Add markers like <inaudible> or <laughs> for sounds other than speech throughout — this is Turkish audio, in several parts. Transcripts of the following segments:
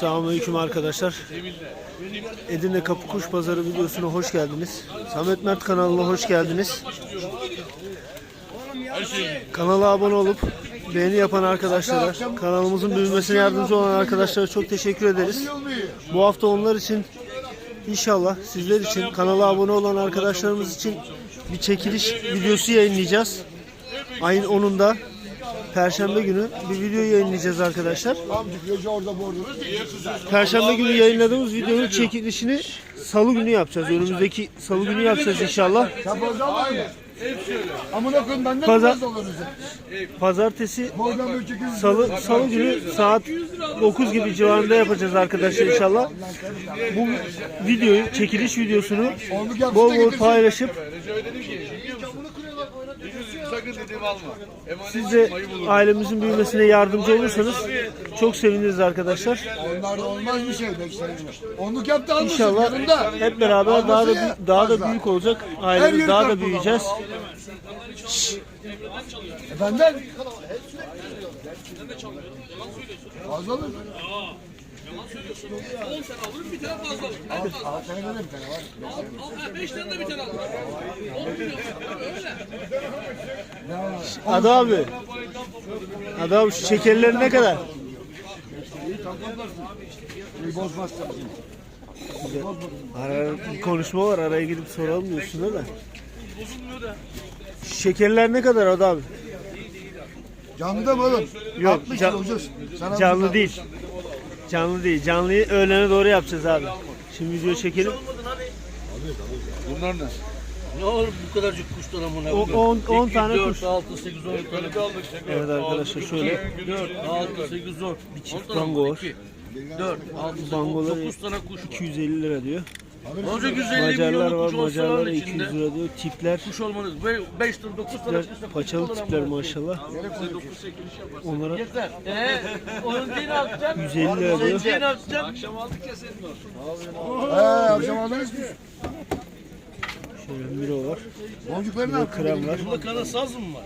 Selamünaleyküm arkadaşlar. Edirne Kapı Kuş Pazarı videosuna hoş geldiniz. Samet Mert kanalına hoş geldiniz. Kanala abone olup beğeni yapan arkadaşlara, kanalımızın büyümesine yardımcı olan arkadaşlara çok teşekkür ederiz. Bu hafta onlar için inşallah sizler için kanala abone olan arkadaşlarımız için bir çekiliş videosu yayınlayacağız. Ayın 10'unda Perşembe günü bir video yayınlayacağız arkadaşlar. Perşembe günü yayınladığımız videonun çekilişini salı günü yapacağız. Önümüzdeki salı günü yapacağız inşallah. Pazar-? Pazartesi salı salı günü saat 9 gibi civarında yapacağız arkadaşlar inşallah. Bu videoyu çekiliş videosunu bol bol paylaşıp siz de ailemizin büyümesine yardımcı olursanız çok seviniriz arkadaşlar. Onlar da olmaz bir şey bekleyin. Onluk yaptı almışsın İnşallah yanımda. hep beraber daha da daha da büyük olacak. Ailemiz daha da büyüyeceğiz. Benden. Fazla mı? Oğlum sen alırım bir tane fazla. Al, al sana da bir tane var. Al, al, beş tane de bir tane al. Olmuyor. Öyle. Adı abi. Adı abi şu şekerleri ne kadar? Bir bozmazsan. Ara bir konuşma var araya gidip soralım diyorsun da. Şekerler ne kadar Adı abi? Canlıda mı oğlum? Yok, 60 can- lira ucuz. Sana Canlı değil. Canlı değil. Canlıyı öğlene doğru yapacağız abi. Şimdi video çekelim. Bunlar ne? Ne olur bu kadarcık kuşlar amına O- on- on tane kuş. 6, 8, 10 tane. Evet arkadaşlar şöyle 4, 6, 8, 10. Bir çift bango var. 4, 6, 8, Bangoları 9 tane kuş. 250 lira diyor. Onca 150 Macarlar var. kuş içinde. 200 lira diyor. Tipler. Kuş olmanız. 5 tane 9 tane tipler paçalı tipler maşallah. Onlara Yeter. Eee? Onun değil atacaksın. 150 lira diyor. Senin atacaksın. He akşam aldınız mı? Şöyle miro var. Boncukları ne yaptın? krem var. Bunda kara saz mı var?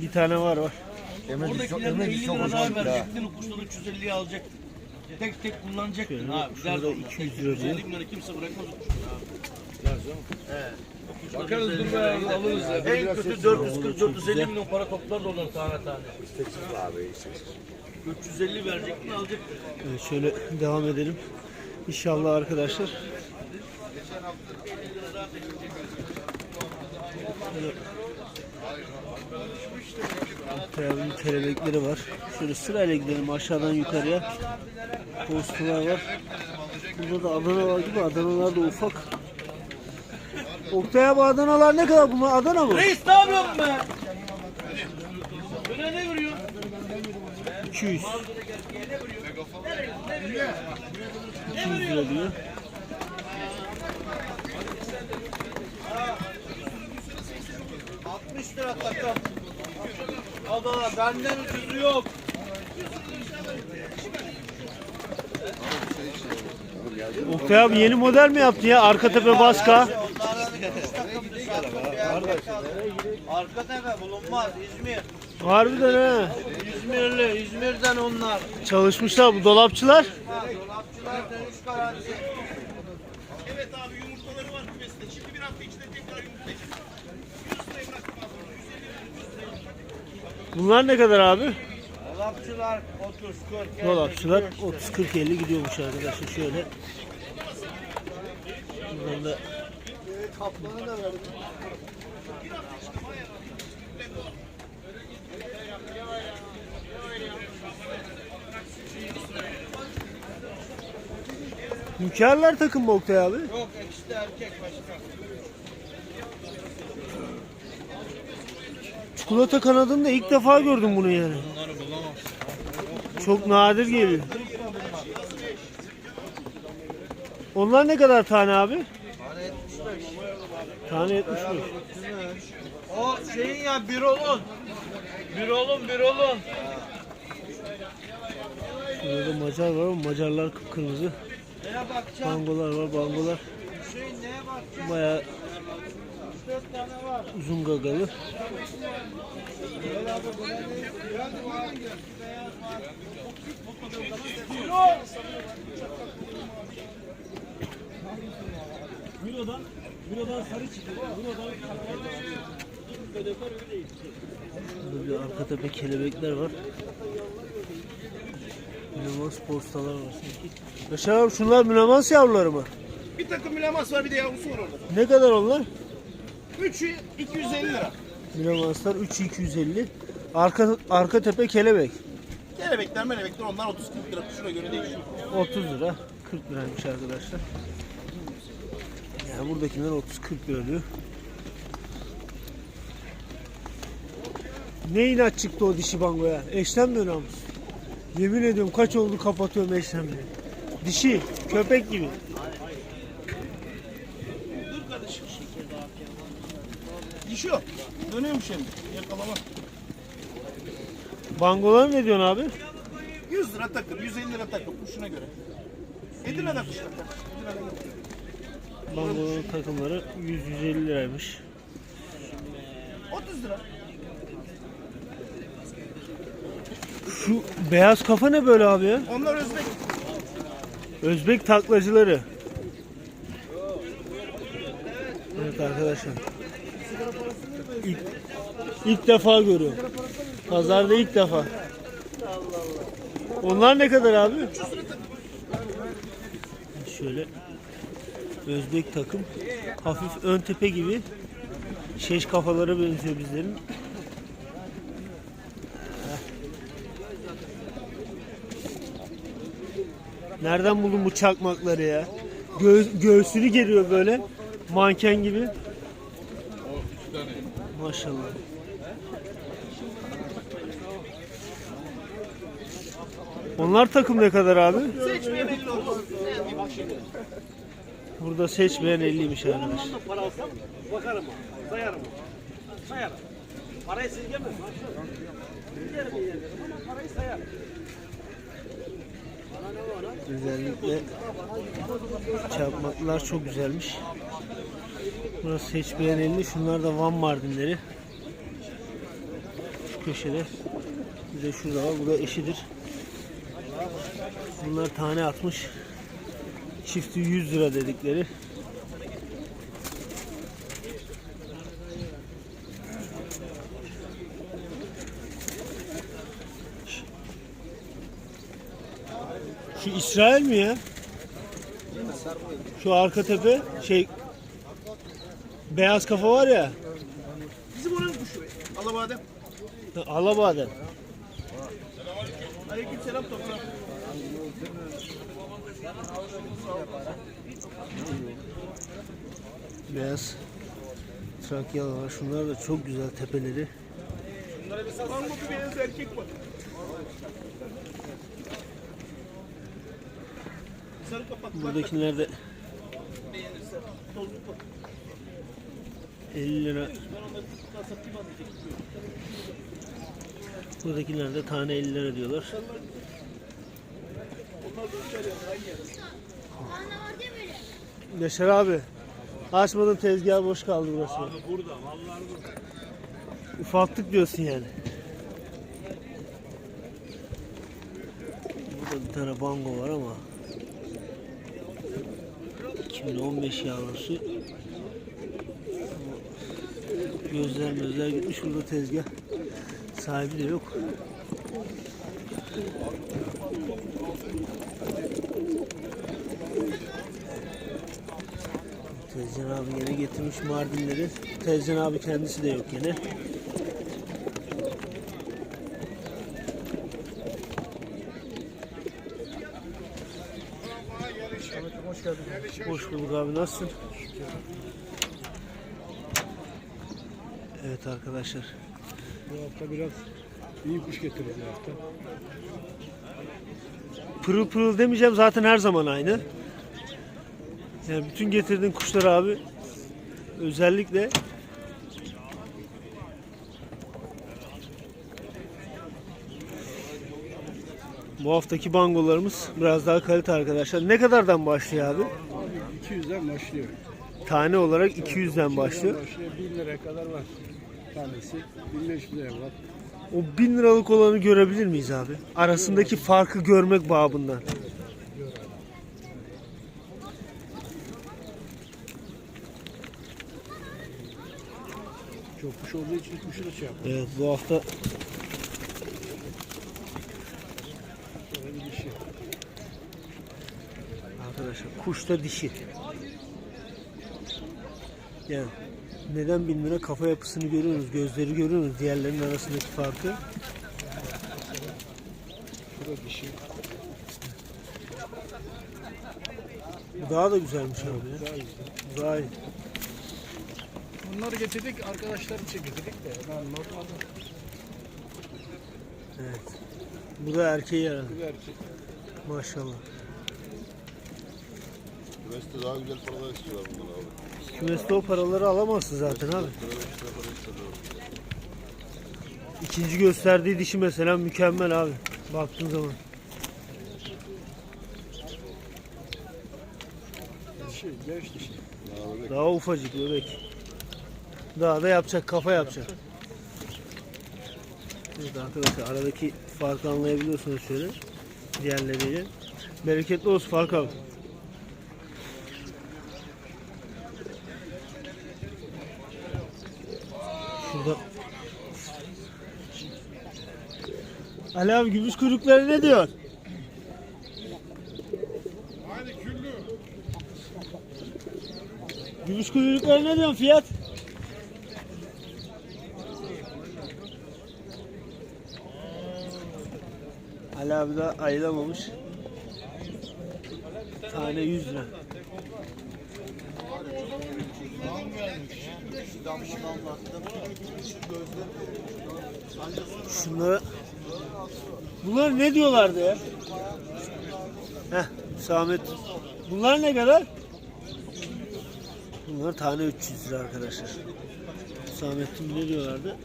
Bir tane var var. Oradakilerine 50 lira daha verecektin. O kuşları 350'ye alacaktın. Tek tek kullanacaktın Şöyle, abi. şurada Dert 200 lira diyor. 150 milyona kimse bırakmaz abi. Bakarız dur be alırız ya. En kötü 440-450 milyon para toplar da oradan tane tane. 350 verecektin alacaktın. Evet, şöyle devam edelim. İnşallah arkadaşlar. Böyle Tabii kelebekleri var. Şöyle sırayla gidelim aşağıdan yukarıya. Postular var. Burada da Adana var gibi. Adanalar da ufak. Oktay abi Adanalar ne kadar bunlar? Adana mı? Reis ne yapıyorsun be? Öne ne vuruyor? 200. 200 lira diyor. Adana benden ucuzu yok. Oktay abi yeni model mi yaptı ya? Arka tepe baska. Arka tepe bulunmaz İzmir. Harbiden he. İzmirli, İzmir'den onlar. Çalışmışlar bu dolapçılar. Ha, dolapçılar dönüş garantisi. Bunlar ne kadar abi? Dolapçılar 30, 40, 50, Dolapçılar 30 40 50 gidiyormuş arkadaşlar şöyle. Buradan da Hünkârlar takım mı Oktay abi? Yok ikisi de erkek başka. Çikolata kanadında ilk defa gördüm bunu yani. Çok nadir geliyor. Onlar ne kadar tane abi? Tane 75. O şeyin ya bir olun. Bir olun, bir olun. Burada da Macar var ama Macarlar kıpkırmızı. Bangolar var, bangolar. Hüseyin neye bakacaksın? Bayağı 4 tane var. uzun gagalı. Beyaz var. Burada bir arka tepe kelebekler var. Münevas postalar var sanki. Yaşar şunlar münevas yavruları mı? Bir takım mülemas var bir de yavrusu var orada. Ne kadar onlar? Üçü 250 lira. Münevaslar 3 250. Arka arka tepe kelebek. Kelebekler melebekler onlar 30-40 lira. Şuna göre değişiyor. 30 lira. 40 liraymış arkadaşlar. Yani buradakiler 30-40 lira diyor. Ne inat çıktı o dişi bangoya? Eşlenmiyor namus. Yemin ediyorum kaç oldu kapatıyorum eşlenmiyor. Dişi, köpek gibi. Dişi o. Dönüyormuş şimdi. Yakalama. Bangolar ne diyorsun abi? 100 lira takır, 150 lira takır. Kuşuna göre. Edirne'de kuş takır. Bangoların takımları 100-150 liraymış. 30 lira. Şu beyaz kafa ne böyle abi ya? Onlar Özbek. Özbek taklacıları. Evet arkadaşlar. İlk, ilk defa görüyorum. Pazarda ilk defa. Onlar ne kadar abi? Şöyle Özbek takım. Hafif ön tepe gibi. Şeş kafalara benziyor bizlerin. Nereden buldun bu çakmakları ya? Gö- göğsünü geriyor böyle. Manken gibi. Maşallah. Onlar takım ne kadar abi? Seçmeyen 50 olur. Burada seçmeyen 50'ymiş arkadaş. Para alsam bakarım sayarım. Sayarım. Parayı silgemem. Yerim yerim ama parayı sayarım. Özellikle çakmaklar çok güzelmiş. Burası seçmeyen 50. Şunlar da Van Mardinleri. Şu köşede. Bir de şurada var. Bu eşidir. Bunlar tane atmış. Çifti 100 lira dedikleri. Şu İsrail mi ya? Şu arka tepe şey beyaz kafa var ya. Bizim oranın kuşu. Alabadem. Alaba'da. Aleyküm selam toprağa. Beyaz Trakyalı var. Şunlar da çok güzel tepeleri. Bango bir beyaz erkek var. Sarı kapak. Buradakiler de 50 lira. Buradakiler de tane 50 lira diyorlar. Yaşar abi. Açmadım tezgah boş kaldı burası. Abi burada vallahi burada. Ufalttık diyorsun yani. Burada bir tane bango var ama 2015 yavrusu. Gözler gözler gitmiş burada tezgah. Sahibi de yok. Tezcan abi yine getirmiş Mardinleri. Tezcan abi kendisi de yok yine. Hoş bulduk abi nasılsın? Evet arkadaşlar. Bu hafta biraz iyi kuş getiririz bu hafta. Pırıl pırıl demeyeceğim zaten her zaman aynı. Yani bütün getirdiğin kuşlar abi özellikle bu haftaki bangolarımız biraz daha kalite arkadaşlar. Ne kadardan başlıyor abi? 200'den başlıyor. Tane olarak 200'den başlıyor. Başlıyor 1 liraya kadar var. Tanesi 1500 liraya var. O 1000 liralık olanı görebilir miyiz abi? Arasındaki farkı görmek babından. Çok kuş olduğu için kuşu da şey yapıyor. Evet bu hafta Şöyle bir dişi. arkadaşlar kuş da dişi. Yani neden 1000 lira kafa yapısını görüyoruz, gözleri görüyoruz diğerlerinin arasındaki farkı. Bu. Bu daha da güzelmiş abi ya. Daha iyi. Daha iyi. Bunları getirdik arkadaşlarım için getirdik de. Ben normalde Evet. Bu da erkeği herhalde. bir erkek. Maşallah. Üniversite daha güzel paralar istiyorlar bundan abi. Kümeste o paraları alamazsın zaten abi. İkinci gösterdiği dişi mesela mükemmel abi. Baktığın zaman. Dişi, genç dişi. Daha ufacık bebek. Daha da yapacak, kafa yapacak. Evet arkadaşlar aradaki farkı anlayabiliyorsunuz şöyle. Diğerleriyle. Bereketli olsun Fark abi. Ali abi gümüş kuyrukları ne diyor? Gümüş kuyrukları ne diyorsun fiyat? Ali abi de ayılamamış. Tane 100 lira. Şunlara Bunlar ne diyorlardı ya? Heh, Samet. Bunlar ne kadar? Bunlar tane 300 lira arkadaşlar. Samet'in ne diyorlardı?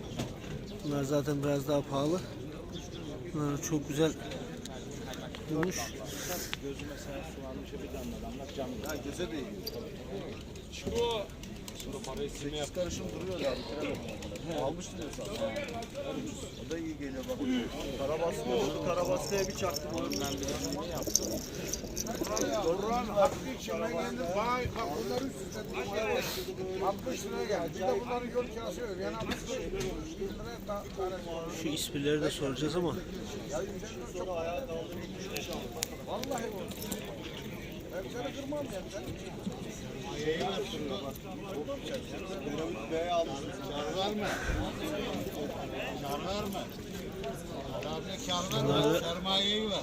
Bunlar zaten biraz daha pahalı. Bunlar çok güzel olmuş. Sekiz karışım duruyor ya. Almıştın ya sen. O da iyi geliyor bak. Karabaskı oldu. Karabaskıya bir çaktım ondan bir ne yaptım. Orhan hakkı içinden geldi. Bana bak bunların üstünde 60 liraya geldi. Bir de bunların yol kirası öyle. Yani 60 liraya. Şu isimleri de soracağız ama Vallahi bu. Ben seni kırmam Sermayeyi ver.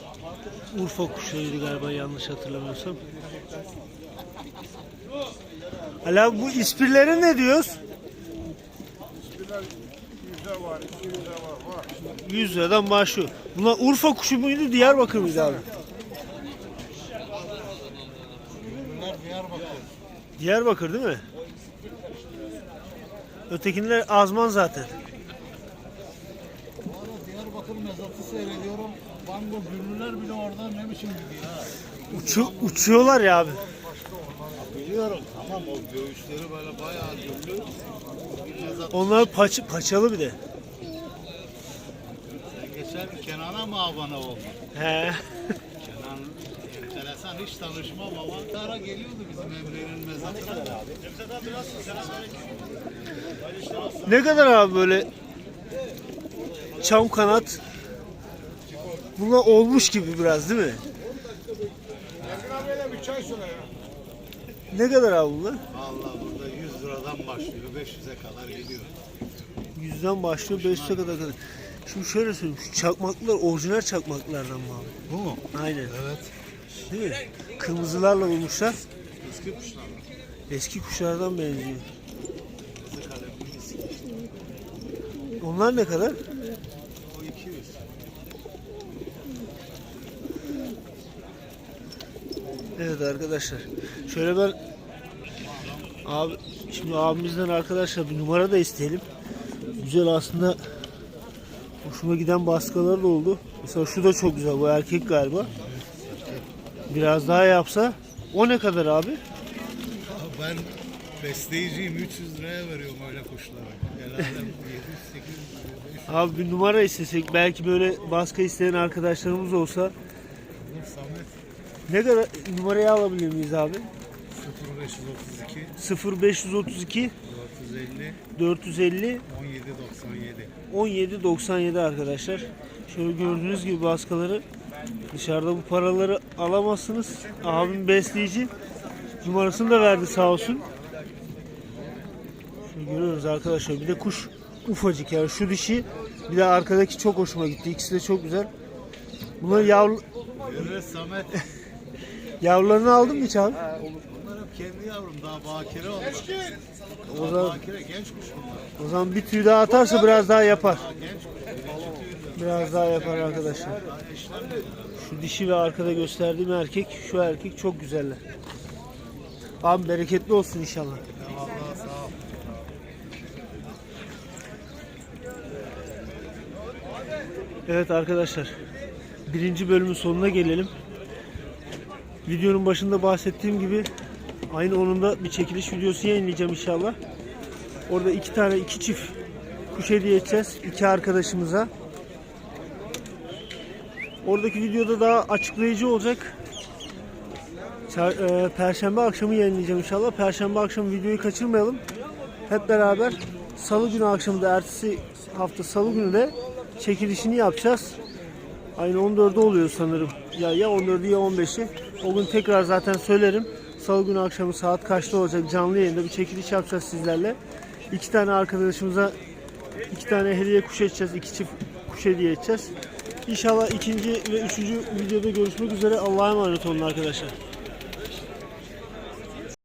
Urfa kuşlarıydı galiba yanlış hatırlamıyorsam. Abi bu ispirlere ne diyoruz? Var. 100 liradan başlıyor. Bunlar Urfa kuşu muydu Diyarbakır mıydı abi? Bunlar Diyarbakır. Diyarbakır değil mi? Ötekiler azman zaten. Bu arada Diyarbakır mezatı seyrediyorum. Bango güllüler bile orada ne biçim gidiyor ha. Uçu, uçuyorlar ya abi. Biliyorum tamam o göğüsleri böyle bayağı mezat. Onlar paç, paçalı bir de. Sen geçen Kenan'a mı abone oldun? He. <laughs> Enteresan hiç tanışmam ama Ankara geliyordu bizim Emre'nin mezatına. Ne kadar abi böyle çam kanat Bunlar olmuş gibi biraz değil mi? Ne kadar abi bunlar? Vallahi burada 100 liradan başlıyor 500'e kadar gidiyor. Yüzden başlıyor 500'e kadar kadar. Şimdi şöyle söyleyeyim. Şu çakmaklar orijinal çakmaklardan mı abi? Bu mu? Aynen. Evet. Değil mi? Kırmızılarla olmuşlar. Eski kuşlar. Eski kuşlardan benziyor. Onlar ne kadar? O 200. Evet arkadaşlar. Şöyle ben abi şimdi abimizden arkadaşlar bir numara da isteyelim. Güzel aslında hoşuma giden baskıları da oldu. Mesela şu da çok güzel. Bu erkek galiba. Biraz daha yapsa o ne kadar abi? Ben besleyiciyim 300 liraya veriyorum öyle kuşlara. Genelde 700 800 liraya. Abi bir numara istesek belki böyle baskı isteyen arkadaşlarımız olsa Samet ne kadar numarayı alabilir miyiz abi? 0532 0532 450 450 1797 17.97 arkadaşlar. Şöyle gördüğünüz gibi baskaları dışarıda bu paraları alamazsınız. Abim besleyici numarasını da verdi sağ olsun. Şöyle görüyoruz arkadaşlar. Bir de kuş ufacık yani şu dişi bir de arkadaki çok hoşuma gitti. İkisi de çok güzel. Bunları yavru, Evet Samet <laughs> yavrularını aldın mı hiç abi? bunlar hep kendi yavrum daha bakire onlar. O zaman, Bakire genç kuş bunlar. o zaman bir tüy daha atarsa biraz daha yapar. Daha genç kuş. Biraz daha yapar arkadaşlar. Şu dişi ve arkada gösterdiğim erkek, şu erkek çok güzeller. Abi bereketli olsun inşallah. Evet arkadaşlar. Birinci bölümün sonuna gelelim. Videonun başında bahsettiğim gibi aynı onun da bir çekiliş videosu yayınlayacağım inşallah. Orada iki tane iki çift kuş hediye edeceğiz. iki arkadaşımıza. Oradaki videoda daha açıklayıcı olacak. E, Perşembe akşamı yayınlayacağım inşallah. Perşembe akşamı videoyu kaçırmayalım. Hep beraber Salı günü akşamı da ertesi hafta Salı günü de çekilişini yapacağız. Aynı 14'ü oluyor sanırım. Ya ya 14'ü ya 15'i. O gün tekrar zaten söylerim. Salı günü akşamı saat kaçta olacak canlı yayında bir çekiliş yapacağız sizlerle. İki tane arkadaşımıza iki tane hediye kuş edeceğiz. iki çift kuş hediye edeceğiz. İnşallah ikinci ve üçüncü videoda görüşmek üzere. Allah'a emanet olun arkadaşlar.